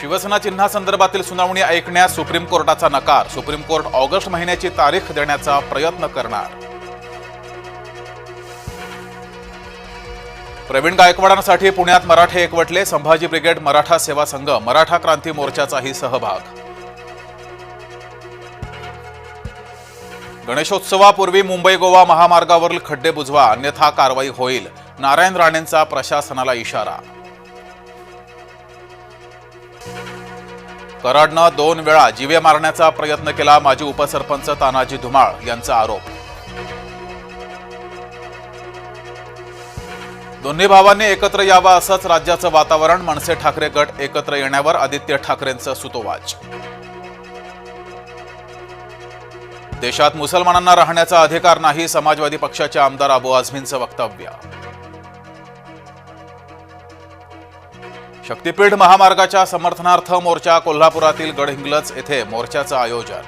शिवसेना चिन्हासंदर्भातील सुनावणी ऐकण्यास सुप्रीम कोर्टाचा नकार. सुप्रीम कोर्ट ऑगस्ट महिन्याची तारीख देण्याचा प्रयत्न करणार. प्रवीण गायकवाडांसाठी पुण्यात मराठे एकवटले संभाजी ब्रिगेड मराठा सेवा संघ मराठा क्रांती मोर्चाचाही सहभाग. गणेशोत्सवापूर्वी मुंबई गोवा महामार्गावरील खड्डे बुजवा अन्यथा कारवाई होईल. नारायण राणेंचा प्रशासनाला इशारा कराडनं दोन वेळा जीवे मारण्याचा प्रयत्न केला माजी उपसरपंच तानाजी धुमाळ यांचा आरोप. दोन्ही भावांनी एकत्र यावं असंच राज्याचं वातावरण मनसे ठाकरे गट एकत्र येण्यावर आदित्य ठाकरेंचं सुतोवाच. देशात मुसलमानांना राहण्याचा अधिकार नाही समाजवादी पक्षाचे आमदार अबू आझमींचं वक्तव्य. शक्तीपीठ महामार्गाच्या समर्थनार्थ मोर्चा कोल्हापुरातील गडहिंग्लज येथे मोर्चाचं आयोजन.